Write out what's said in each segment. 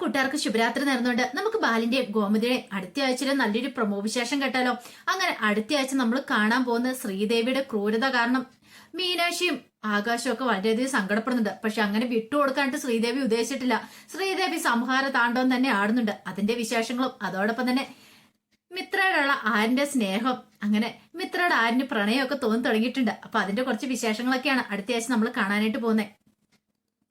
കൂട്ടുകാർക്ക് ശുഭരാത്രി നേർന്നുകൊണ്ട് നമുക്ക് ബാലിന്റെ ഗോമതിയുടെ അടുത്ത ആഴ്ചയിലെ നല്ലൊരു പ്രമോ വിശേഷം കേട്ടാലോ? അങ്ങനെ അടുത്ത ആഴ്ച നമ്മൾ കാണാൻ പോകുന്ന ശ്രീദേവിയുടെ ക്രൂരത കാരണം മീനാക്ഷിയും ആകാശവും ഒക്കെ വളരെയധികം സങ്കടപ്പെടുന്നുണ്ട്. പക്ഷെ അങ്ങനെ വിട്ടുകൊടുക്കാനായിട്ട് ശ്രീദേവി ഉദ്ദേശിച്ചിട്ടില്ല. ശ്രീദേവി സംഹാര താണ്ഡവം തന്നെ ആടുന്നുണ്ട്. അതിന്റെ വിശേഷങ്ങളും അതോടൊപ്പം തന്നെ മിത്രയോടുള്ള ആരിന്റെ സ്നേഹം അങ്ങനെ മിത്രയുടെ ആരിന് പ്രണയമൊക്കെ തോന്നി തുടങ്ങിയിട്ടുണ്ട്. അപ്പൊ അതിന്റെ കുറച്ച് വിശേഷങ്ങളൊക്കെയാണ് അടുത്ത ആഴ്ച നമ്മൾ കാണാനായിട്ട് പോകുന്നത്.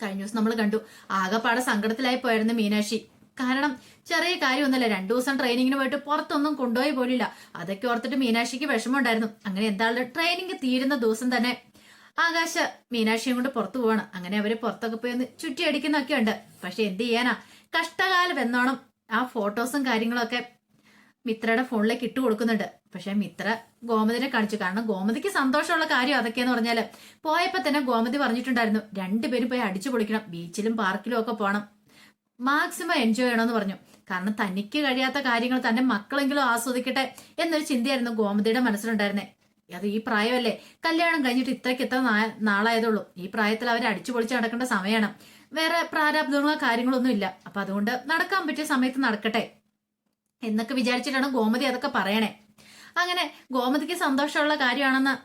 കഴിഞ്ഞ ദിവസം നമ്മൾ കണ്ടു. ആകെപ്പാടെ സങ്കടത്തിലായി പോയിരുന്നു മീനാക്ഷി. കാരണം ചെറിയ കാര്യമൊന്നുമല്ല രണ്ടു ദിവസം ട്രെയിനിങ്ങിന് പോയിട്ട് പുറത്തൊന്നും കൊണ്ടുപോയി പോലില്ല. അതൊക്കെ ഓർത്തിട്ട് മീനാക്ഷിക്ക് വിഷമമുണ്ടായിരുന്നു. അങ്ങനെ എന്താണ് ട്രെയിനിങ് തീരുന്ന ദിവസം തന്നെ ആകാശ മീനാക്ഷിയും കൊണ്ട് പുറത്തു പോവാണ്. അങ്ങനെ അവർ പുറത്തൊക്കെ പോയി ഒന്ന് ചുറ്റി ഉണ്ട് പക്ഷെ എന്ത് ചെയ്യാനാ? കഷ്ടകാലം എന്നോണം ആ ഫോട്ടോസും കാര്യങ്ങളൊക്കെ മിത്രയുടെ ഫോണിലേക്ക് ഇട്ട് കൊടുക്കുന്നുണ്ട്. പക്ഷെ മിത്ര ഗോമതിനെ കാണിച്ചു. കാരണം ഗോമതിക്ക് സന്തോഷമുള്ള കാര്യം അതൊക്കെയെന്ന് പറഞ്ഞാൽ പോയപ്പോ തന്നെ ഗോമതി പറഞ്ഞിട്ടുണ്ടായിരുന്നു രണ്ടുപേരും പോയി അടിച്ചു പൊളിക്കണം ബീച്ചിലും പാർക്കിലും ഒക്കെ പോകണം മാക്സിമം എൻജോയ് ചെയ്യണമെന്ന് പറഞ്ഞു. കാരണം തനിക്ക് കഴിയാത്ത കാര്യങ്ങൾ തന്റെ മക്കളെങ്കിലും ആസ്വദിക്കട്ടെ എന്നൊരു ചിന്തയായിരുന്നു ഗോമതിയുടെ മനസ്സിലുണ്ടായിരുന്നേ. അത് ഈ പ്രായമല്ലേ? കല്യാണം കഴിഞ്ഞിട്ട് ഇത്രയ്ക്ക് എത്ര നാ- നാളായതുള്ളൂ ഈ പ്രായത്തിൽ അവർ അടിച്ചു പൊളിച്ച് നടക്കേണ്ട സമയമാണ് വേറെ പ്രാരാബ്ദങ്ങളോ കാര്യങ്ങളൊന്നും ഇല്ല. അപ്പൊ അതുകൊണ്ട് നടക്കാൻ പറ്റിയ സമയത്ത് നടക്കട്ടെ. എന്നൊക്കെ വിചാരിച്ചിട്ടാണ് ഗോമതി അതൊക്കെ പറയണേ. അങ്ങനെ ഗോമതിക്ക് സന്തോഷമുള്ള കാര്യമാണെന്ന്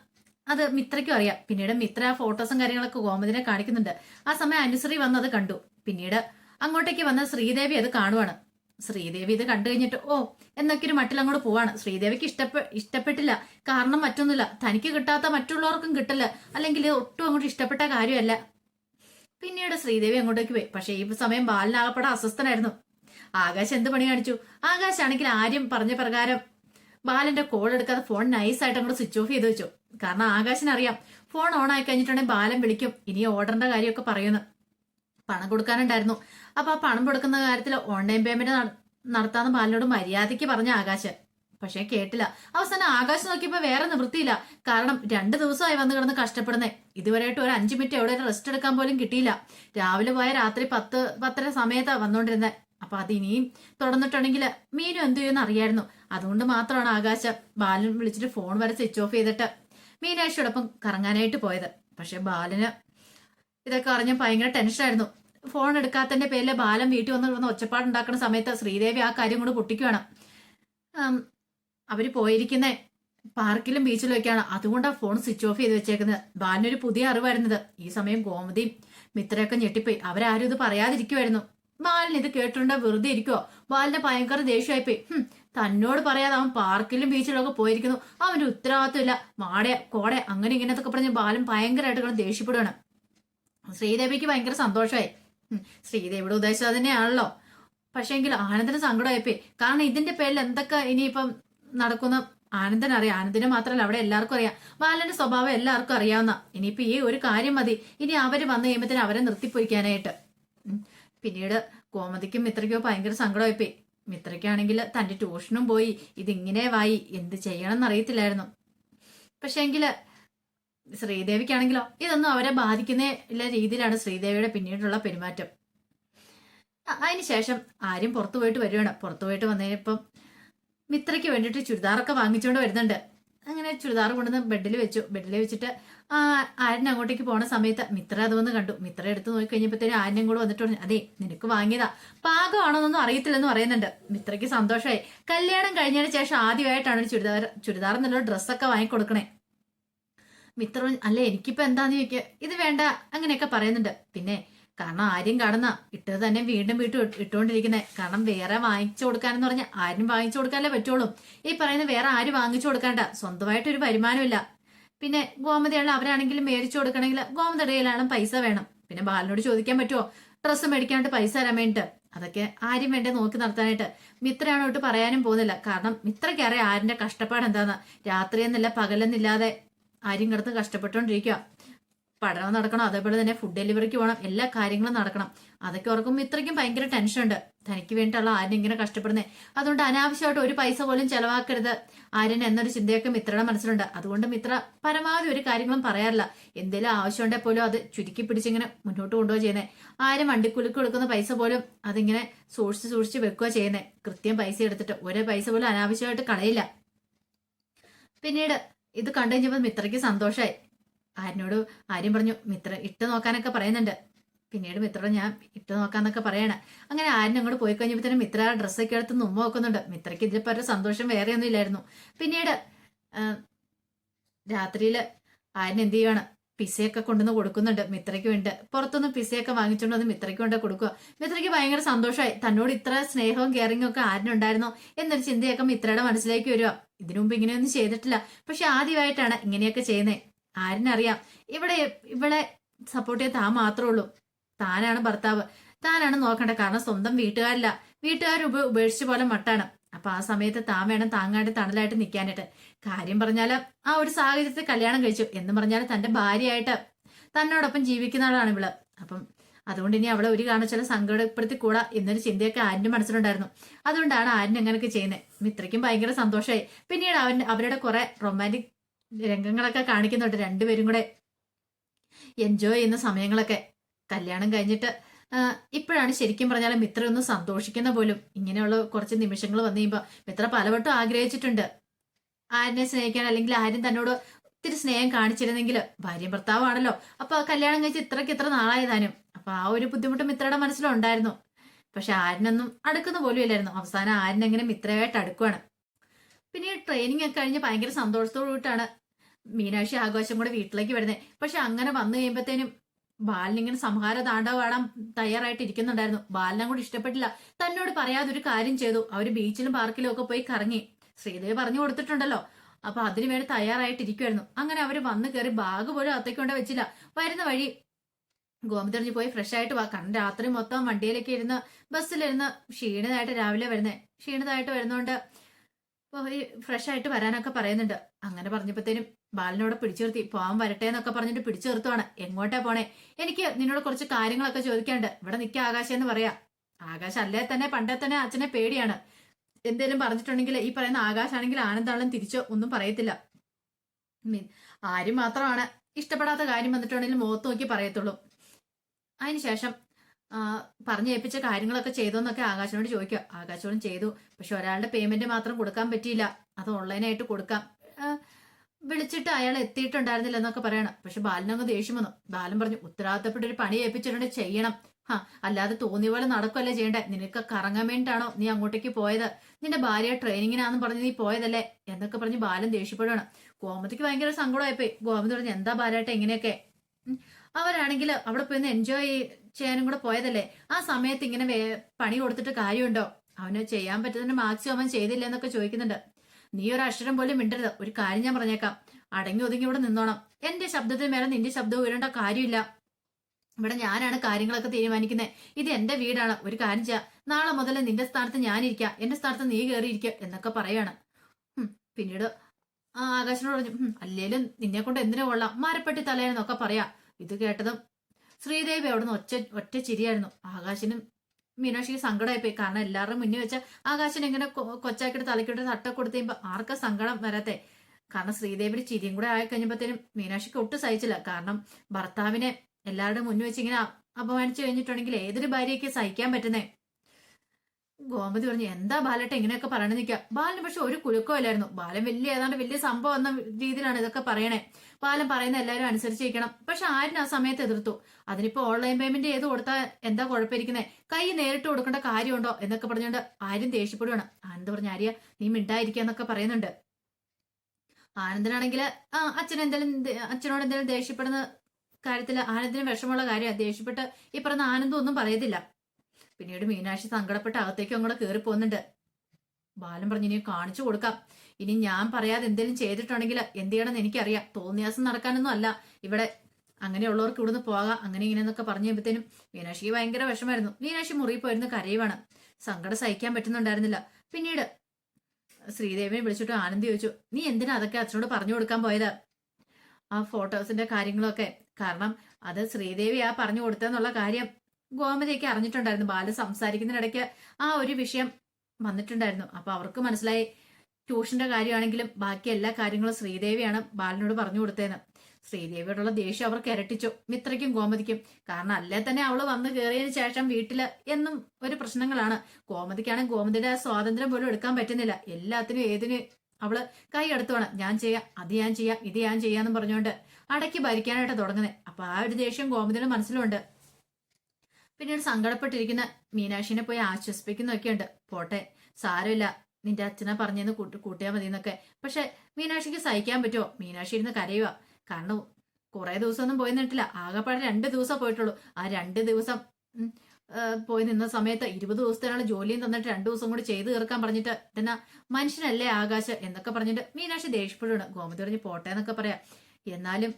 അത് മിത്രയ്ക്കും അറിയാം. പിന്നീട് മിത്ര ഫോട്ടോസും കാര്യങ്ങളൊക്കെ ഗോമതിനെ കാണിക്കുന്നുണ്ട്. ആ സമയം അനുശ്രീ വന്ന് അത് കണ്ടു. പിന്നീട് അങ്ങോട്ടേക്ക് വന്ന ശ്രീദേവി അത് കാണുവാണ്. ശ്രീദേവി ഇത് കണ്ടു കഴിഞ്ഞിട്ട് ഓ എന്നൊക്കെ ഒരു മട്ടിൽ അങ്ങോട്ട് പോവാണ്. ശ്രീദേവിക്ക് ഇഷ്ടപ്പെ ഇഷ്ടപ്പെട്ടില്ല. കാരണം മറ്റൊന്നുമില്ല. തനിക്ക് കിട്ടാത്ത മറ്റുള്ളവർക്കും കിട്ടില്ല അല്ലെങ്കിൽ ഒട്ടും അങ്ങോട്ട് ഇഷ്ടപ്പെട്ട കാര്യമല്ല. പിന്നീട് ശ്രീദേവി അങ്ങോട്ടേക്ക് പോയി. പക്ഷേ ഈ സമയം ബാലനാകപ്പെടാൻ അസ്വസ്ഥനായിരുന്നു. ആകാശ് എന്ത് പണി കാണിച്ചു? ആകാശാണെങ്കിൽ ആര്യം പറഞ്ഞ പ്രകാരം ബാലന്റെ കോൾ എടുക്കാതെ ഫോൺ നൈസായിട്ട് അങ്ങോട്ട് സ്വിച്ച് ഓഫ് ചെയ്ത് വെച്ചു. കാരണം ആകാശിനറിയാം ഫോൺ ഓൺ ആയി കഴിഞ്ഞിട്ടുണ്ടെങ്കിൽ ബാലൻ വിളിക്കും. ഇനി ഓർഡറിന്റെ കാര്യമൊക്കെ പറയുന്നു. പണം കൊടുക്കാനുണ്ടായിരുന്നു. അപ്പൊ ആ പണം കൊടുക്കുന്ന കാര്യത്തിൽ ഓൺലൈൻ പേയ്മെന്റ് നടത്താന്ന് ബാലനോട് മര്യാദയ്ക്ക് പറഞ്ഞ ആകാശ്. പക്ഷെ കേട്ടില്ല. അവസാനം ആകാശ് നോക്കിയപ്പോ വേറെ നിവൃത്തിയില്ല. കാരണം രണ്ടു ദിവസമായി വന്ന് കിടന്ന് കഷ്ടപ്പെടുന്നേ. ഇതുവരെയായിട്ട് ഒരു അഞ്ചു മിനിറ്റ് എവിടെ റെസ്റ്റ് എടുക്കാൻ പോലും കിട്ടിയില്ല. രാവിലെ പോയ രാത്രി പത്ത് പത്തര സമയത്താ വന്നോണ്ടിരുന്നത് അപ്പൊ അത് ഇനിയും തുടർന്നിട്ടുണ്ടെങ്കിൽ മീനു എന്തു ചെയ്യുമെന്ന് അറിയായിരുന്നു. അതുകൊണ്ട് മാത്രമാണ് ആകാശ ബാലൻ വിളിച്ചിട്ട് ഫോൺ വരെ സ്വിച്ച് ഓഫ് ചെയ്തിട്ട് മീനാക്ഷിയോടൊപ്പം കറങ്ങാനായിട്ട് പോയത്. പക്ഷെ ബാലന് ഇതൊക്കെ അറിഞ്ഞ ഭയങ്കര ടെൻഷനായിരുന്നു ഫോൺ എടുക്കാത്തതിന്റെ പേരിൽ ബാലൻ വീട്ടിൽ വന്ന് കിടന്ന് ഒച്ചപ്പാടുണ്ടാക്കുന്ന സമയത്ത് ശ്രീദേവി ആ കാര്യം കൊണ്ട് പൊട്ടിക്കുവാണ്. അവർ പോയിരിക്കുന്ന പാർക്കിലും ബീച്ചിലും ഒക്കെയാണ്. അതുകൊണ്ടാണ് ഫോൺ സ്വിച്ച് ഓഫ് ചെയ്ത് വെച്ചേക്കുന്നത്. ബാലിനൊരു പുതിയ അറിവായിരുന്നത്. ഈ സമയം ഗോമതിയും മിത്രയൊക്കെ ഞെട്ടിപ്പോയി. അവരാരും ഇത് പറയാതിരിക്കുമായിരുന്നു ബാലൻ ഇത് കേട്ടിട്ടുണ്ടോ? വെറുതെ ഇരിക്കുവോ? ബാലിന് ഭയങ്കര ദേഷ്യമായിപ്പോയി. തന്നോട് പറയാതെ അവൻ പാർക്കിലും ബീച്ചിലും ഒക്കെ പോയിരിക്കുന്നു. അവന്റെ ഉത്തരവാദിത്വമില്ല. മാടെ കോടെ അങ്ങനെ ഇങ്ങനത്തൊക്കെ പറഞ്ഞ് ബാലൻ ഭയങ്കരമായിട്ട് കിടന്ന് ദേഷ്യപ്പെടുകയാണ് ശ്രീദേവിക്ക് ഭയങ്കര സന്തോഷമായി. ശ്രീദേവിയുടെ ഉദ്ദേശം തന്നെയാണല്ലോ. പക്ഷേങ്കിൽ ആനന്ദന് സങ്കടമായിപ്പോയി. കാരണം ഇതിന്റെ പേരിൽ എന്തൊക്കെ ഇനിയിപ്പം നടക്കുന്ന? ആനന്ദൻ അറിയാം. ആനന്ദിനെ മാത്രമല്ല അവിടെ എല്ലാവർക്കും അറിയാം. ബാലന്റെ സ്വഭാവം എല്ലാവർക്കും അറിയാവുന്ന. ഇനിയിപ്പോ ഈ ഒരു കാര്യം മതി. ഇനി അവർ വന്നു കഴിയുമ്പത്തിന് അവരെ നിർത്തിപ്പൊയ്ക്കാനായിട്ട്. പിന്നീട് ഗോമതിക്കും മിത്രയ്ക്കോ ഭയങ്കര സങ്കടമായിപ്പോയി. മിത്രയ്ക്കാണെങ്കിൽ തന്റെ ട്യൂഷനും പോയി. ഇതിങ്ങനെ വായി എന്ത് ചെയ്യണമെന്ന് അറിയത്തില്ലായിരുന്നു. പക്ഷേങ്കിൽ ശ്രീദേവിക്കാണെങ്കിലോ? ഇതൊന്നും അവരെ ബാധിക്കുന്ന രീതിയിലാണ് ശ്രീദേവിയുടെ പിന്നീടുള്ള പെരുമാറ്റം. അതിനുശേഷം ആരും പുറത്തു പോയിട്ട് വരുവാണ് പുറത്തു പോയിട്ട് വന്നതിനിപ്പം മിത്രയ്ക്ക് വേണ്ടിയിട്ട് ചുരിദാറൊക്കെ വാങ്ങിച്ചുകൊണ്ട് വരുന്നുണ്ട്. അങ്ങനെ ചുരിദാർ കൊണ്ടുവന്ന് ബെഡിൽ വെച്ചു. ബെഡിൽ വെച്ചിട്ട് ആര്യൻ അങ്ങോട്ടേക്ക് പോണ സമയത്ത് മിത്ര അത് വന്ന് കണ്ടു. മിത്ര എടുത്ത് നോക്കി കഴിഞ്ഞപ്പോഴത്തേനും ആര്യനും കൂടെ വന്നിട്ട് പറഞ്ഞു അതെ നിനക്ക് വാങ്ങിയതാ. പാകമാണോന്നൊന്നും അറിയത്തില്ലെന്ന് പറയുന്നുണ്ട്. മിത്രയ്ക്ക് സന്തോഷമായി. കല്യാണം കഴിഞ്ഞതിന് ശേഷം ആദ്യമായിട്ടാണ് ഒരു ചുരിദാർ ചുരിദാർ എന്നുള്ള ഡ്രസ്സൊക്കെ വാങ്ങിക്കൊടുക്കണേ മിത്ര അല്ല എനിക്കിപ്പോ എന്താന്ന് ചോദിക്കുക ഇത് വേണ്ട അങ്ങനെയൊക്കെ പറയുന്നുണ്ട്. പിന്നെ കാരണം ആരും കടന്ന. ഇട്ടത് തന്നെ വീണ്ടും വീണ്ടും ഇട്ട് ഇട്ടുകൊണ്ടിരിക്കുന്നത് കാരണം വേറെ വാങ്ങിച്ചു കൊടുക്കാനെന്ന് പറഞ്ഞാൽ ആരും വാങ്ങിച്ചു കൊടുക്കാനല്ലേ പറ്റുള്ളൂ. ഈ പറയുന്ന വേറെ ആരും വാങ്ങിച്ചു സ്വന്തമായിട്ട് ഒരു വരുമാനമില്ല. പിന്നെ ഗോമതിയുള്ള അവരാണെങ്കിലും മേടിച്ചു കൊടുക്കണമെങ്കിൽ ഗോമതിയുടെ കയ്യിലാണ് പൈസ വേണം. പിന്നെ ബാലിനോട് ചോദിക്കാൻ പറ്റുമോ ഡ്രസ്സ് മേടിക്കാണ്ട് പൈസ തരാൻ വേണ്ടിട്ട് അതൊക്കെ ആരും വേണ്ടേ നോക്കി നടത്താനായിട്ട്. മിത്രയാണോ ഇട്ട് പറയാനും പോകുന്നില്ല. കാരണം മിത്രയ്ക്ക് അറിയാം ആരിന്റെ കഷ്ടപ്പാട് എന്താന്ന്. എന്നല്ല പകലെന്നില്ലാതെ ആരും കിടന്ന് കഷ്ടപ്പെട്ടുകൊണ്ടിരിക്കുക പഠനം നടക്കണം അതേപോലെ തന്നെ ഫുഡ് ഡെലിവറിക്ക് പോകണം എല്ലാ കാര്യങ്ങളും നടക്കണം. അതൊക്കെ ഓർക്കുമ്പോൾ ഇത്രയ്ക്കും ഭയങ്കര ടെൻഷനുണ്ട് തനിക്ക് വേണ്ടിയിട്ടുള്ള ആരും ഇങ്ങനെ കഷ്ടപ്പെടുന്നത് അതുകൊണ്ട് അനാവശ്യമായിട്ട് ഒരു പൈസ പോലും ചെലവാക്കരുത്. ആര്യൻ എന്നൊരു ചിന്തയൊക്കെ മിത്രയുടെ മനസ്സിലുണ്ട്. അതുകൊണ്ട് മിത്ര പരമാവധി ഒരു കാര്യങ്ങളും പറയാറില്ല. എന്തെങ്കിലും ആവശ്യമുണ്ടെങ്കിൽ പോലും അത് ചുരുക്കി പിടിച്ചിങ്ങനെ മുന്നോട്ട് കൊണ്ടുപോകുക ചെയ്യുന്നത് ആരും വണ്ടിക്കുലുക്ക് കൊടുക്കുന്ന പൈസ പോലും അതിങ്ങനെ സൂക്ഷിച്ച് സൂക്ഷിച്ച് വെക്കുക ചെയ്യുന്നത് കൃത്യം പൈസ എടുത്തിട്ട് ഒരേ പൈസ പോലും അനാവശ്യമായിട്ട് കളയില്ല. പിന്നീട് ഇത് കണ്ടു കഴിഞ്ഞപ്പോൾ മിത്രയ്ക്ക് സന്തോഷമായി ആര്യനോട് ആര്യം പറഞ്ഞു മിത്ര ഇട്ട് നോക്കാനൊക്കെ പറയുന്നുണ്ട്. പിന്നീട് മിത്രോട് ഞാൻ ഇട്ട് നോക്കാന്നൊക്കെ പറയണേ. അങ്ങനെ ആരും അങ്ങോട്ട് പോയി കഴിഞ്ഞപ്പോഴത്തേനും മിത്ര ആ ഡ്രസ്സൊക്കെ എടുത്ത് നുമ്മ നോക്കുന്നുണ്ട് മിത്രയ്ക്ക് ഇതിൽ പല സന്തോഷം വേറെ ഒന്നും ഇല്ലായിരുന്നു. പിന്നീട് രാത്രിയിൽ ആര്യൻ എന്ത് ചെയ്യാണ് പിസയൊക്കെ കൊണ്ടുവന്ന് കൊടുക്കുന്നുണ്ട് മിത്രയ്ക്ക് വേണ്ടി. പുറത്തുനിന്ന് പിസയൊക്കെ വാങ്ങിച്ചുകൊണ്ട് മിത്രയ്ക്ക് കൊണ്ട് കൊടുക്കുക. മിത്രയ്ക്ക് ഭയങ്കര സന്തോഷമായി. തന്നോട് ഇത്ര സ്നേഹവും കെയറിങ്ങും ഒക്കെ ആരിനുണ്ടായിരുന്നോ എന്നൊരു ചിന്തയൊക്കെ മിത്രയുടെ മനസ്സിലേക്ക് വരിക ഇതിനു മുമ്പ് ഇങ്ങനെയൊന്നും ചെയ്തിട്ടില്ല. പക്ഷെ ആദ്യമായിട്ടാണ് ഇങ്ങനെയൊക്കെ ചെയ്യുന്നത് ആരിനറിയാം. ഇവിടെ ഇവിടെ സപ്പോർട്ട് ചെയ്യാൻ താൻ മാത്രമേ ഉള്ളൂ താനാണ് ഭർത്താവ്. താനാണ് നോക്കേണ്ടത് കാരണം സ്വന്തം വീട്ടുകാരില്ല. വീട്ടുകാർ ഉപ ഉപേക്ഷിച്ച പോലെ മട്ടാണ്. അപ്പൊ ആ സമയത്ത് താൻ വേണം താങ്ങാണ്ട് തണലായിട്ട് നിൽക്കാനായിട്ട് കാര്യം പറഞ്ഞാൽ ആ ഒരു സാഹചര്യത്തിൽ കല്യാണം കഴിച്ചു എന്ന് പറഞ്ഞാൽ തന്റെ ഭാര്യയായിട്ട് തന്നോടൊപ്പം ജീവിക്കുന്ന ആളാണ് ഇവൾ. അപ്പം അതുകൊണ്ട് ഇനി അവളെ ഒരു കാരണച്ചാലും സങ്കടപ്പെടുത്തി കൂടാ എന്നൊരു ചിന്തയൊക്കെ ആരിന്റെ മനസ്സിലുണ്ടായിരുന്നു. അതുകൊണ്ടാണ് ആരിനെ അങ്ങനെയൊക്കെ ചെയ്യുന്നത് മിത്രയ്ക്കും ഭയങ്കര സന്തോഷമായി പിന്നീട് അവൻ അവരുടെ കുറെ റൊമാന്റിക് രംഗങ്ങളൊക്കെ കാണിക്കുന്നുണ്ട് രണ്ടുപേരും കൂടെ. എൻജോയ് ചെയ്യുന്ന സമയങ്ങളൊക്കെ. കല്യാണം കഴിഞ്ഞിട്ട് ഇപ്പോഴാണ് ശരിക്കും പറഞ്ഞാൽ മിത്ര ഒന്ന് സന്തോഷിക്കുന്ന പോലും. ഇങ്ങനെയുള്ള കുറച്ച് നിമിഷങ്ങൾ വന്നു കഴിയുമ്പോൾ മിത്ര പലവട്ടം ആഗ്രഹിച്ചിട്ടുണ്ട്. ആരിനെ സ്നേഹിക്കാൻ അല്ലെങ്കിൽ ആരും തന്നോട് ഒത്തിരി സ്നേഹം കാണിച്ചിരുന്നെങ്കിൽ ഭാര്യ ഭർത്താവാണല്ലോ. അപ്പൊ കല്യാണം കഴിച്ച് ഇത്രയ്ക്ക് ഇത്ര നാളായതാനും. അപ്പൊ ആ ഒരു ബുദ്ധിമുട്ട് മിത്രയുടെ മനസ്സിലുണ്ടായിരുന്നു. പക്ഷെ ആരിനൊന്നും അടുക്കുന്ന പോലും ഇല്ലായിരുന്നു. അവസാനം ആരിനെങ്ങനെ മിത്രയായിട്ട് അടുക്കുവാണ്. പിന്നെ ട്രെയിനിങ് ഒക്കെ കഴിഞ്ഞ് ഭയങ്കര സന്തോഷത്തോടു കൂട്ടാണ് മീനാക്ഷി ആഘോഷം കൂടെ വീട്ടിലേക്ക് വരുന്നത് പക്ഷെ അങ്ങനെ വന്നു കഴിയുമ്പോഴത്തേനും ബാലിനിങ്ങനെ സംഹാര താണ്ഡവാടാൻ തയ്യാറായിട്ട് ഇരിക്കുന്നുണ്ടായിരുന്നു ബാലിനെ കൂടി ഇഷ്ടപ്പെട്ടില്ല. തന്നോട് പറയാതെ ഒരു കാര്യം ചെയ്തു. അവർ ബീച്ചിലും പാർക്കിലും ഒക്കെ പോയി കറങ്ങി. ശ്രീദേവി പറഞ്ഞു കൊടുത്തിട്ടുണ്ടല്ലോ. അപ്പൊ അതിനു വേണ്ടി തയ്യാറായിട്ടിരിക്കുമായിരുന്നു അങ്ങനെ അവർ വന്നു കയറി ബാഗ് പോലും അത്തേക്ക് കൊണ്ട് വെച്ചില്ല. വരുന്ന വഴി ഗോമതിറിഞ്ഞ് പോയി ഫ്രഷ് ആയിട്ട് വാ. കാരണം രാത്രി മൊത്തം വണ്ടിയിലേക്ക് ഇരുന്ന് ബസ്സിലിരുന്ന് ക്ഷീണിതായിട്ട് രാവിലെ വരുന്നേ. ക്ഷീണിതായിട്ട് വരുന്നോണ്ട് ഫ്രഷ് ആയിട്ട് വരാനൊക്കെ പറയുന്നുണ്ട്. അങ്ങനെ പറഞ്ഞപ്പോഴത്തേനും ബാലനോട് പിടിച്ചു നിർത്തി പോവാൻ വരട്ടെ എന്നൊക്കെ പറഞ്ഞിട്ട് പിടിച്ചു നിർത്തുവാണ് എങ്ങോട്ടാ പോണേ? എനിക്ക് നിന്നോട് കുറച്ച് കാര്യങ്ങളൊക്കെ ചോദിക്കാണ്ട് ഇവിടെ നിൽക്ക ആകാശം എന്ന് പറയാ. ആകാശ അല്ലേ തന്നെ? പണ്ടേ തന്നെ അച്ഛനെ പേടിയാണ്. എന്തേലും പറഞ്ഞിട്ടുണ്ടെങ്കിൽ ഈ പറയുന്ന ആകാശാണെങ്കിൽ ആനന്ദാളും തിരിച്ചോ ഒന്നും പറയത്തില്ല. ആരും മാത്രമാണ്. ഇഷ്ടപ്പെടാത്ത കാര്യം വന്നിട്ടുണ്ടെങ്കിൽ മുഖത്ത് നോക്കി പറയത്തുള്ളൂ. അതിനുശേഷം പറഞ്ഞു ഏൽപ്പിച്ച കാര്യങ്ങളൊക്കെ ചെയ്തോന്നൊക്കെ ആകാശനോട് ചോദിക്കുക. ആകാശോടും ചെയ്തു. പക്ഷെ ഒരാളുടെ പേയ്മെന്റ് മാത്രം കൊടുക്കാൻ പറ്റിയില്ല. അത് ഓൺലൈനായിട്ട് കൊടുക്കാം. വിളിച്ചിട്ട് അയാൾ എത്തിയിട്ടുണ്ടായിരുന്നില്ല എന്നൊക്കെ പറയണം. പക്ഷെ ബാലനങ്ങ് ദേഷ്യം വന്നു. ബാലൻ പറഞ്ഞു ഉത്തരവാദിത്തപ്പെട്ട ഒരു പണി ഏൽപ്പിച്ചിട്ടുണ്ട് ചെയ്യണം. ഹാ അല്ലാതെ തോന്നിയ പോലെ നടക്കുമല്ലേ ചെയ്യണ്ടേ? നിനക്ക് കറങ്ങാൻ വേണ്ടിട്ടാണോ നീ അങ്ങോട്ടേക്ക് പോയത്? നിന്റെ ഭാര്യ ട്രെയിനിങ്ങിനാന്ന് പറഞ്ഞ് നീ പോയതല്ലേ? എന്നൊക്കെ പറഞ്ഞ് ബാലൻ ദേഷ്യപ്പെടുകയാണ് ഗോമതിക്ക് ഭയങ്കര സങ്കടമായിപ്പോയി. ഗോമതി പറഞ്ഞു എന്താ ബാലായിട്ട് എങ്ങനെയൊക്കെ അവരാണെങ്കിൽ അവിടെ പോയി എൻജോയ് ചെയ്യാനും കൂടെ പോയതല്ലേ? ആ സമയത്ത് ഇങ്ങനെ പണി കൊടുത്തിട്ട് കാര്യമുണ്ടോ? അവന് ചെയ്യാൻ പറ്റുന്നതിന് മാക്സിമം അവൻ ചെയ്തില്ല എന്നൊക്കെ ചോദിക്കുന്നുണ്ട്. നീ ഒരു അക്ഷരം പോലും മിണ്ടരുത്. ഒരു കാര്യം ഞാൻ പറഞ്ഞേക്കാം. അടങ്ങി ഒതുങ്ങി ഇവിടെ നിന്നോണം. എന്റെ ശബ്ദത്തിന് മേലെ നിന്റെ ശബ്ദം ഉയരേണ്ട കാര്യമില്ല. ഇവിടെ ഞാനാണ് കാര്യങ്ങളൊക്കെ തീരുമാനിക്കുന്നത് ഇത് എന്റെ വീടാണ്. ഒരു കാര്യം ചെയ്യാം. നാളെ മുതൽ നിന്റെ സ്ഥാനത്ത് ഞാനിരിക്കാം. എന്റെ സ്ഥാനത്ത് നീ കയറിയിരിക്കുക എന്നൊക്കെ പറയാണ്. പിന്നീട് ആ ആകാശനോട് പറഞ്ഞു അല്ലേലും നിന്നെ കൊണ്ട് എന്തിനു കൊള്ളാം? മരപ്പെട്ടി തലയെന്നൊക്കെ പറയാ. ഇത് കേട്ടതും ശ്രീദേവി അവിടുന്ന് ഒറ്റ ഒറ്റ ചിരിയായിരുന്നു. ആകാശനും മീനാക്ഷിക്ക് സങ്കടമായിപ്പോയി. കാരണം എല്ലാവരും മുന്നിൽ വെച്ച ആകാശൻ ഇങ്ങനെ കൊച്ചാക്കിട്ട് തലക്കിട്ട് തട്ട കൊടുത്ത് കഴിയുമ്പോൾ ആർക്കാ സങ്കടം വരാത്തെ? കാരണം ശ്രീദേവിന് ചിരിയും കൂടെ ആയി കഴിഞ്ഞപ്പോഴത്തേനും മീനാക്ഷിക്ക് ഒട്ടും സഹിച്ചില്ല. കാരണം ഭർത്താവിനെ എല്ലാവരുടെ മുന്നിൽ വെച്ച് ഇങ്ങനെ അപമാനിച്ചു കഴിഞ്ഞിട്ടുണ്ടെങ്കിൽ ഏതൊരു ഭാര്യയ്ക്ക് സഹിക്കാൻ പറ്റുന്നേ? ഗോമതി പറഞ്ഞു എന്താ ബാലട്ടെ ഇങ്ങനെയൊക്കെ പറയണ നിൽക്കുക ബാലന് പക്ഷെ ഒരു കുലുക്കമില്ലായിരുന്നു ബാലൻ വലിയ ഏതാണ്ട് വലിയ സംഭവം എന്ന രീതിയിലാണ് ഇതൊക്കെ പറയണേ. ബാലൻ പറയുന്ന എല്ലാവരും അനുസരിച്ചിരിക്കണം. പക്ഷെ ആരും ആ സമയത്ത് എതിർത്തു? അതിനിപ്പോ ഓൺലൈൻ പേയ്മെന്റ് ചെയ്ത് കൊടുത്താൽ എന്താ കുഴപ്പമിരിക്കുന്നത് കൈ നേരിട്ട് കൊടുക്കേണ്ട കാര്യമുണ്ടോ? എന്നൊക്കെ പറഞ്ഞുകൊണ്ട് ആരും ദേഷ്യപ്പെടുകയാണ് ആനന്ദ് പറഞ്ഞ ആര്യ നീ മിണ്ടായിരിക്കുക എന്നൊക്കെ പറയുന്നുണ്ട്. ആനന്ദനാണെങ്കിൽ ആ അച്ഛൻ എന്തെങ്കിലും അച്ഛനോട് എന്തെങ്കിലും ദേഷ്യപ്പെടുന്ന കാര്യത്തിൽ ആനന്ദിന് വിഷമമുള്ള കാര്യം ദേഷ്യപ്പെട്ട് ഈ പറഞ്ഞ ആനന്ദം ഒന്നും പറയത്തില്ല. പിന്നീട് മീനാക്ഷി സങ്കടപ്പെട്ട് അകത്തേക്ക് അങ്ങോട്ട് കയറി പോകുന്നുണ്ട്. ബാലൻ പറഞ്ഞു ഇനി കാണിച്ചു കൊടുക്കാം. ഇനി ഞാൻ പറയാതെ എന്തെങ്കിലും ചെയ്തിട്ടുണ്ടെങ്കിൽ എന്ത് ചെയ്യണമെന്ന് എനിക്കറിയാം. തോന്നിയാസം നടക്കാനൊന്നും അല്ല. ഇവിടെ അങ്ങനെയുള്ളവർക്ക് ഇവിടുന്ന് പോകാം. അങ്ങനെ ഇങ്ങനെ എന്നൊക്കെ പറഞ്ഞു കഴിയുമ്പോഴത്തേനും മീനാക്ഷിക്ക് ഭയങ്കര വിഷമായിരുന്നു മീനാക്ഷി മുറി പോയിരുന്നു കരയുവാണ്. സങ്കടം സഹിക്കാൻ പറ്റുന്നുണ്ടായിരുന്നില്ല. പിന്നീട് ശ്രീദേവിനെ വിളിച്ചിട്ട് ആനന്ദി ചോദിച്ചു നീ എന്തിനാ അതൊക്കെ അച്ഛനോട് പറഞ്ഞു കൊടുക്കാൻ പോയത്? ആ ഫോട്ടോസിന്റെ കാര്യങ്ങളൊക്കെ. കാരണം അത് ശ്രീദേവി ആ പറഞ്ഞു കൊടുത്തെന്നുള്ള കാര്യം. ഗോമതിയൊക്കെ അറിഞ്ഞിട്ടുണ്ടായിരുന്നു. ബാല സംസാരിക്കുന്നതിനിടയ്ക്ക് ആ ഒരു വിഷയം വന്നിട്ടുണ്ടായിരുന്നു. അപ്പൊ അവർക്ക് മനസ്സിലായി ട്യൂഷന്റെ കാര്യമാണെങ്കിലും ബാക്കി എല്ലാ കാര്യങ്ങളും ശ്രീദേവിയാണ് ബാലനോട് പറഞ്ഞു കൊടുത്തതെന്ന് ശ്രീദേവിയോടുള്ള ദേഷ്യം അവർക്ക് ഇരട്ടിച്ചു. മിത്രയ്ക്കും ഗോമതിക്കും. കാരണം അല്ലേ തന്നെ അവൾ വന്നു കയറിയതിനു ശേഷം വീട്ടിൽ എന്നും ഒരു പ്രശ്നങ്ങളാണ്. ഗോമതിക്കാണെങ്കിൽ ഗോമതിയുടെ സ്വാതന്ത്ര്യം പോലും എടുക്കാൻ പറ്റുന്നില്ല. എല്ലാത്തിനും ഏതിന് അവൾ കൈ എടുത്തോണം. ഞാൻ ചെയ്യാം അത് ഞാൻ ചെയ്യാം ഇത് ഞാൻ ചെയ്യാന്ന് പറഞ്ഞുകൊണ്ട് അടക്കി ഭരിക്കാനായിട്ട് തുടങ്ങുന്നത് അപ്പൊ ആ ഒരു ദേഷ്യം ഗോമതിയുടെ മനസ്സിലുണ്ട്. പിന്നീട് സങ്കടപ്പെട്ടിരിക്കുന്ന മീനാക്ഷിനെ പോയി ആശ്വസിപ്പിക്കുന്നൊക്കെയുണ്ട്. പോട്ടെ സാരമില്ല. നിന്റെ അച്ഛനെ പറഞ്ഞെന്ന് കൂട്ടി കൂട്ടിയാൽ മതി എന്നൊക്കെ പക്ഷെ മീനാക്ഷിക്ക് സഹിക്കാൻ പറ്റുമോ? മീനാക്ഷി ഇരുന്ന് കരയുക കാരണം കുറെ ദിവസമൊന്നും പോയി നിന്നിട്ടില്ല. ആകെപ്പാടെ രണ്ട് ദിവസം പോയിട്ടുള്ളൂ. ആ രണ്ട് ദിവസം പോയി നിന്ന സമയത്ത് ഇരുപത് ദിവസത്തിനുള്ള ജോലിയും തന്നിട്ട് രണ്ടു ദിവസം കൂടി ചെയ്തു തീർക്കാൻ പറഞ്ഞിട്ട് ഇതെന്നാ മനുഷ്യനല്ലേ ആകാശ്? എന്നൊക്കെ പറഞ്ഞിട്ട് മീനാക്ഷി ദേഷ്യപ്പെടുകയാണ് ഗോമതി പറഞ്ഞ് പോട്ടെ എന്നൊക്കെ പറയാം. എന്നാലും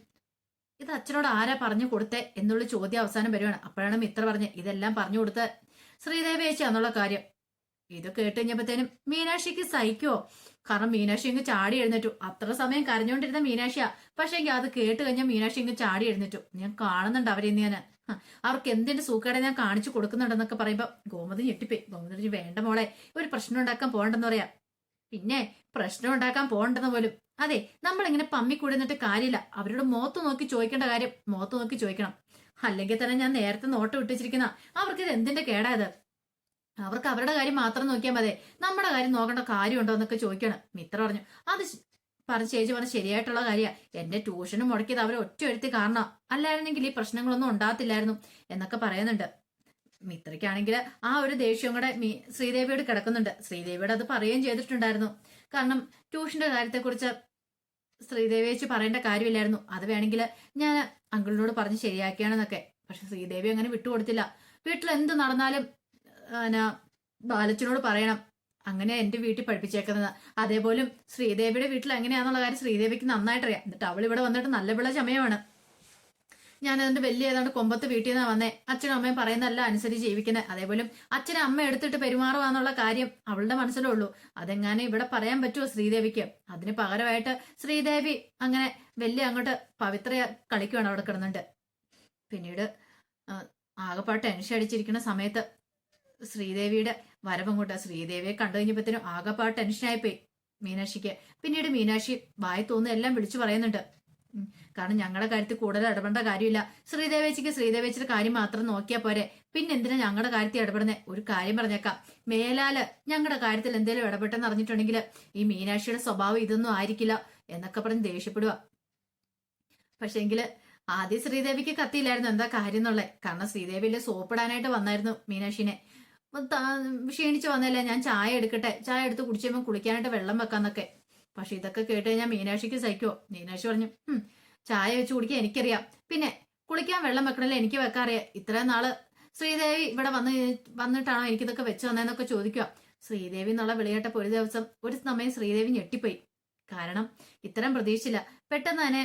ഇത് അച്ഛനോട് ആരാ പറഞ്ഞു കൊടുത്തേ എന്നുള്ള ചോദ്യം അവസാനം വരുവാണ്. അപ്പോഴാണ് മിത്ര പറഞ്ഞ് ഇതെല്ലാം പറഞ്ഞു കൊടുത്ത ശ്രീദേവി എന്നുള്ള കാര്യം. ഇത് കേട്ട് കഴിഞ്ഞപ്പോഴത്തേനും മീനാക്ഷിക്ക് സഹിക്കുവോ? കാരണം മീനാക്ഷി ഇങ്ങ് ചാടി എഴുന്നേറ്റു. അത്ര സമയം കരഞ്ഞുകൊണ്ടിരുന്ന മീനാക്ഷിയാ. പക്ഷെ അത് കേട്ട് കഴിഞ്ഞാൽ മീനാക്ഷി ഇങ്ങ് ചാടി എഴുന്നേറ്റു. ഞാൻ കാണുന്നുണ്ട് അവരെ ഞാൻ അവർക്ക് എന്തിന്റെ സൂക്കേടെ ഞാൻ കാണിച്ചു കൊടുക്കുന്നുണ്ടെന്നൊക്കെ പറയുമ്പോ ഗോമതി ഞെട്ടിപ്പോയി. ഗോമതി വേണ്ട മോളെ ഒരു പ്രശ്നം ഉണ്ടാക്കാൻ പോകണ്ടെന്ന് പറയാം. പിന്നെ പ്രശ്നം ഉണ്ടാക്കാൻ പോകണ്ടെന്ന് പോലും. അതെ നമ്മളിങ്ങനെ പമ്മി കൂടുന്നിട്ട് കാര്യമില്ല. അവരോട് മോത്ത് നോക്കി ചോദിക്കേണ്ട കാര്യം മോത്ത് നോക്കി ചോദിക്കണം. അല്ലെങ്കിൽ തന്നെ ഞാൻ നേരത്തെ നോട്ട് വിട്ടിച്ചിരിക്കുന്ന. അവർക്ക് ഇത് എന്തിന്റെ കേടായത് അവർക്ക് അവരുടെ കാര്യം മാത്രം നോക്കിയാൽ മതി. നമ്മുടെ കാര്യം നോക്കേണ്ട കാര്യമുണ്ടോ എന്നൊക്കെ ചോദിക്കണം. മിത്ര പറഞ്ഞു അത് പറഞ്ഞ ചേച്ചി പറഞ്ഞ ശരിയായിട്ടുള്ള കാര്യമാണ് എന്റെ ട്യൂഷനും മുടക്കിയത് അവർ ഒറ്റ എഴുത്തി കാരണം. അല്ലായിരുന്നെങ്കിൽ ഈ പ്രശ്നങ്ങളൊന്നും ഉണ്ടാകത്തില്ലായിരുന്നു എന്നൊക്കെ പറയുന്നുണ്ട്. മിത്രയ്ക്കാണെങ്കിൽ ആ ഒരു ദേഷ്യം കൂടെ ശ്രീദേവിയോട് കിടക്കുന്നുണ്ട്. ശ്രീദേവിയോട് അത് പറയുകയും ചെയ്തിട്ടുണ്ടായിരുന്നു. കാരണം ട്യൂഷന്റെ കാര്യത്തെക്കുറിച്ച് ശ്രീദേവി വെച്ച് പറയേണ്ട കാര്യമില്ലായിരുന്നു. അത് വേണമെങ്കിൽ ഞാൻ അങ്കിളിനോട് പറഞ്ഞ് ശരിയാക്കിയാണെന്നൊക്കെ. പക്ഷെ ശ്രീദേവി അങ്ങനെ വിട്ടുകൊടുത്തില്ല. വീട്ടിൽ എന്ത് നടന്നാലും പിന്നെ ബാലച്ചനോട് പറയണം. അങ്ങനെ എന്റെ വീട്ടിൽ പഠിപ്പിച്ചേക്കുന്നത്. അതേപോലും ശ്രീദേവിയുടെ വീട്ടിൽ എങ്ങനെയാണെന്നുള്ള കാര്യം ശ്രീദേവിക്ക് നന്നായിട്ടറിയാം. എന്നിട്ട് അവൾ ഇവിടെ വന്നിട്ട് നല്ല പിള്ള ചമയമാണ്. ഞാൻ അതിന്റെ വലിയ ഏതാണ്ട് കൊമ്പത്ത് വീട്ടിൽ നിന്നാ വന്നേ. അച്ഛനും അമ്മയും പറയുന്നതല്ല അനുസരിച്ച് ജീവിക്കുന്നത് അതേപോലെ അച്ഛനും അമ്മ എടുത്തിട്ട് പെരുമാറുവാന്നുള്ള കാര്യം അവളുടെ മനസ്സിലേ ഉള്ളൂ അതെങ്ങനെ ഇവിടെ പറയാൻ പറ്റുമോ ശ്രീദേവിക്ക്? അതിന് പകരമായിട്ട് ശ്രീദേവി അങ്ങനെ വലിയ അങ്ങോട്ട് പവിത്രയ കളിക്കുവാണ് അവിടെ കിടന്നുണ്ട്. പിന്നീട് ആകപ്പാട്ട് ആകെപ്പാട് ടെൻഷൻ അടിച്ചിരിക്കുന്ന സമയത്ത് ശ്രീദേവിയുടെ വരവങ്ങോട്ട് ശ്രീദേവിയെ കണ്ടു കഴിഞ്ഞപ്പോഴത്തേനും ആകെപ്പാട് ടെൻഷനായിപ്പോയി മീനാക്ഷിക്ക്. പിന്നീട് മീനാക്ഷി വായി തോന്നുന്ന എല്ലാം വിളിച്ചു പറയുന്നുണ്ട്. കാരണം ഞങ്ങളുടെ കാര്യത്തിൽ കൂടുതൽ ഇടപെടേണ്ട കാര്യമില്ല. ശ്രീദേവേച്ചിക്ക് ശ്രീദേവേച്ചിയുടെ കാര്യം മാത്രം നോക്കിയാൽ പോരെ. പിന്നെ എന്തിനാ ഞങ്ങളുടെ കാര്യത്തിൽ ഇടപെടുന്നത് ഒരു കാര്യം പറഞ്ഞേക്കാം. മേലാൽ ഞങ്ങളുടെ കാര്യത്തിൽ എന്തെങ്കിലും ഇടപെട്ടെന്ന് അറിഞ്ഞിട്ടുണ്ടെങ്കിൽ ഈ മീനാക്ഷിയുടെ സ്വഭാവം ഇതൊന്നും ആയിരിക്കില്ല എന്നൊക്കെ പറഞ്ഞ് ദേഷ്യപ്പെടുക പക്ഷെങ്കിൽ ആദ്യം ശ്രീദേവിക്ക് കത്തിയില്ലായിരുന്നു എന്താ കാര്യം എന്നുള്ളത് കാരണം ശ്രീദേവിയിലെ സോപ്പിടാനായിട്ട് വന്നായിരുന്നു മീനാക്ഷിനെ. ക്ഷീണിച്ചു വന്നല്ലേ? ഞാൻ ചായ എടുക്കട്ടെ. ചായ എടുത്ത് കുടിച്ചുമ്പോൾ കുളിക്കാനായിട്ട് വെള്ളം വെക്കാന്നൊക്കെ. പക്ഷെ ഇതൊക്കെ കേട്ട് കഴിഞ്ഞാൽ മീനാക്ഷിക്ക് സഹിക്കോ മീനാക്ഷി പറഞ്ഞു "ഉം, ചായ വെച്ച് കുടിക്കാൻ എനിക്കറിയാം. പിന്നെ കുളിക്കാൻ വെള്ളം വെക്കണല്ലേ എനിക്ക് വെക്കാറിയാം. ഇത്രയും നാൾ ശ്രീദേവി ഇവിടെ വന്ന് വന്നിട്ടാണോ എനിക്കിതൊക്കെ വെച്ച് വന്നതെന്നൊക്കെ ചോദിക്കുക ശ്രീദേവി എന്നുള്ള വിളിയേട്ടപ്പോ ഒരു ദിവസം ഒരു സമയം ശ്രീദേവി ഞെട്ടിപ്പോയി. കാരണം ഇത്തരം പ്രതീക്ഷിച്ചില്ല പെട്ടെന്ന് തന്നെ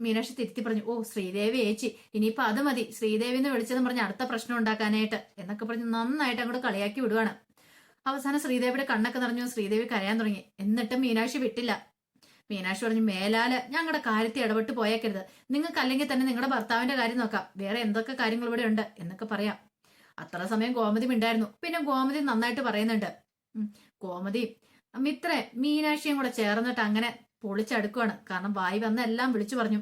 മീനാക്ഷി തിരുത്തി പറഞ്ഞു ഓ ശ്രീദേവി ഏച്ചി ഇനിയിപ്പോ അത് മതി. ശ്രീദേവി എന്ന് വിളിച്ചതെന്ന് പറഞ്ഞ് അടുത്ത പ്രശ്നം ഉണ്ടാക്കാനായിട്ട് എന്നൊക്കെ പറഞ്ഞ് നന്നായിട്ട് അങ്ങോട്ട് കളിയാക്കി വിടുവാണ്. അവസാനം ശ്രീദേവിയുടെ കണ്ണൊക്കെ നിറഞ്ഞു ശ്രീദേവി കരയാൻ തുടങ്ങി. എന്നിട്ടും മീനാക്ഷി വിട്ടില്ല. മീനാക്ഷി പറഞ്ഞു മേലാൽ ഞങ്ങളുടെ കാര്യത്തിൽ ഇടപെട്ട് പോയേക്കരുത്. നിങ്ങൾക്ക് അല്ലെങ്കിൽ തന്നെ നിങ്ങളുടെ ഭർത്താവിന്റെ കാര്യം നോക്കാം. വേറെ എന്തൊക്കെ കാര്യങ്ങൾ ഇവിടെ ഉണ്ട്? എന്നൊക്കെ പറയാം. അത്ര സമയം ഗോമതി ഉണ്ടായിരുന്നു പിന്നെ ഗോമതി നന്നായിട്ട് പറയുന്നുണ്ട്. ഗോമതി മിത്രെ മീനാക്ഷിയും കൂടെ ചേർന്നിട്ട് അങ്ങനെ പൊളിച്ചടുക്കുവാണ്. കാരണം വായി വന്ന എല്ലാം വിളിച്ചു പറഞ്ഞു.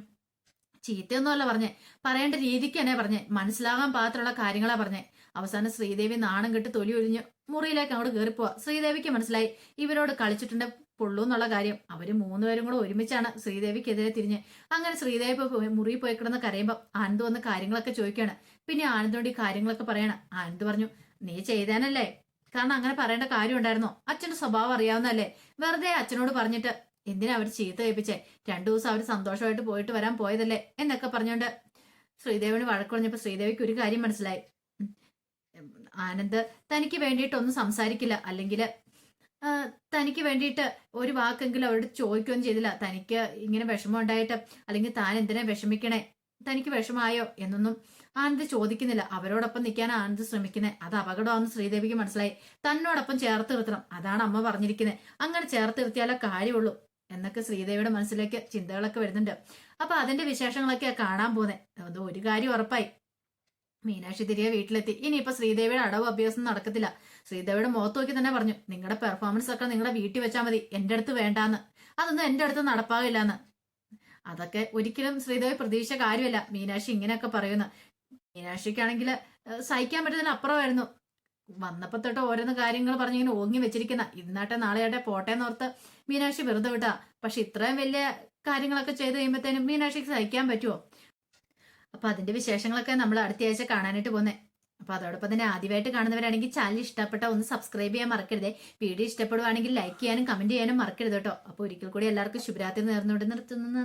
ചീത്തയൊന്നുമല്ല പറഞ്ഞേ. പറയേണ്ട രീതിക്ക് തന്നെ പറഞ്ഞേ. മനസ്സിലാകാൻ പാകത്തിലുള്ള കാര്യങ്ങളാ പറഞ്ഞേ. അവസാനം ശ്രീദേവി നാണം കെട്ട് തൊലി ഒഴിഞ്ഞ് മുറിയിലേക്ക് അങ്ങോട്ട് കയറിപ്പോവാ ശ്രീദേവിക്ക് മനസ്സിലായി ഇവരോട് കളിച്ചിട്ടുണ്ട് പൊള്ളു എന്നുള്ള കാര്യം. അവർ മൂന്നുപേരും കൂടെ ഒരുമിച്ചാണ് ശ്രീദേവിക്കെതിരെ തിരിഞ്ഞ്. അങ്ങനെ ശ്രീദേവി മുറിയിൽ പോയി കിടന്ന് കരയുമ്പോൾ ആനന്ദ് വന്ന് കാര്യങ്ങളൊക്കെ ചോദിക്കുകയാണ്. പിന്നെ ആനന്ദോട് ഈ കാര്യങ്ങളൊക്കെ പറയണം. ആനന്ദ് പറഞ്ഞു നീ ചെയ്താനല്ലേ? കാരണം അങ്ങനെ പറയേണ്ട കാര്യം ഉണ്ടായിരുന്നോ അച്ഛന്റെ സ്വഭാവം അറിയാവുന്നല്ലേ വെറുതെ അച്ഛനോട് പറഞ്ഞിട്ട് എന്തിനാ അവർ ചീത്ത കഴിപ്പിച്ചേ രണ്ടു ദിവസം അവർ സന്തോഷമായിട്ട് പോയിട്ട് വരാൻ പോയതല്ലേ? എന്നൊക്കെ പറഞ്ഞുകൊണ്ട് ശ്രീദേവിന് വഴക്കുറഞ്ഞപ്പോ ശ്രീദേവിക്ക് ഒരു കാര്യം മനസ്സിലായി. ആനന്ദ് തനിക്ക് വേണ്ടിയിട്ടൊന്നും സംസാരിക്കില്ല. അല്ലെങ്കിൽ തനിക്ക് വേണ്ടിയിട്ട് ഒരു വാക്കെങ്കിലും അവരോട് ചോദിക്കുകയും ചെയ്തില്ല. തനിക്ക് ഇങ്ങനെ വിഷമം ഉണ്ടായിട്ട് അല്ലെങ്കിൽ താൻ എന്തിനാ വിഷമിക്കണേ? തനിക്ക് വിഷമായോ എന്നൊന്നും ആനന്ദ് ചോദിക്കുന്നില്ല. അവരോടൊപ്പം നിൽക്കാൻ ആനന്ദ് ശ്രമിക്കുന്നത് അത് അപകടമാണെന്ന് ശ്രീദേവിക്ക് മനസ്സിലായി. തന്നോടൊപ്പം ചേർത്ത് നിർത്തണം. അതാണ് അമ്മ പറഞ്ഞിരിക്കുന്നത് അങ്ങനെ ചേർത്ത് നിർത്തിയാലേ കാര്യമുള്ളൂ എന്നൊക്കെ ശ്രീദേവിയുടെ മനസ്സിലേക്ക് ചിന്തകളൊക്കെ വരുന്നുണ്ട്. അപ്പൊ അതിന്റെ വിശേഷങ്ങളൊക്കെ കാണാൻ പോകുന്നത് അത് ഒരു കാര്യം ഉറപ്പായി. മീനാക്ഷി തിരികെ വീട്ടിലെത്തി. ഇനിയിപ്പോ ശ്രീദേവിയുടെ അടവ് അഭ്യാസം നടക്കത്തില്ല. ശ്രീദേവിയുടെ മുഖത്ത് നോക്കി തന്നെ പറഞ്ഞു നിങ്ങളുടെ പെർഫോമൻസ് ഒക്കെ നിങ്ങളുടെ വീട്ടിൽ വെച്ചാൽ മതി. എന്റെ അടുത്ത് വേണ്ടാന്ന്. അതൊന്നും എന്റെ അടുത്ത് നടപ്പാകില്ലെന്ന് അതൊക്കെ ഒരിക്കലും ശ്രീദേവി പ്രതീക്ഷ കാര്യമല്ല. മീനാക്ഷി ഇങ്ങനെയൊക്കെ പറയുന്നു. മീനാക്ഷിക്കാണെങ്കിൽ സഹിക്കാൻ പറ്റുന്നതിന് അപ്പുറമായിരുന്നു. വന്നപ്പോ തൊട്ട് ഓരോന്ന് കാര്യങ്ങൾ പറഞ്ഞിങ്ങനെ ഓങ്ങി വെച്ചിരിക്കുന്ന. ഇന്നാട്ടെ നാളെയാട്ടെ പോട്ടെ എന്നോർത്ത് മീനാക്ഷി വെറുതെ വിട്ടാ. പക്ഷെ ഇത്രയും വലിയ കാര്യങ്ങളൊക്കെ ചെയ്ത് കഴിയുമ്പോഴത്തേനും മീനാക്ഷിക്ക് സഹിക്കാൻ പറ്റുമോ അപ്പൊ അതിന്റെ വിശേഷങ്ങളൊക്കെ നമ്മൾ അടുത്തയാഴ്ച കാണാനായിട്ട് പോന്നെ. അപ്പൊ അതോടൊപ്പം തന്നെ ആദ്യമായിട്ട് കാണുന്നവരാണെങ്കിൽ ചാനൽ ഇഷ്ടപ്പെട്ട ഒന്ന് സബ്സ്ക്രൈബ് ചെയ്യാൻ മറക്കരുത്. വീഡിയോ ഇഷ്ടപ്പെടുവാണെങ്കിൽ ലൈക്ക് ചെയ്യാനും കമന്റ് ചെയ്യാനും മറക്കരുത് കേട്ടോ. അപ്പൊ ഒരിക്കൽ കൂടി എല്ലാവർക്കും ശുഭരാത്രി നേർന്നുകൊണ്ട് നിർത്തുന്നു.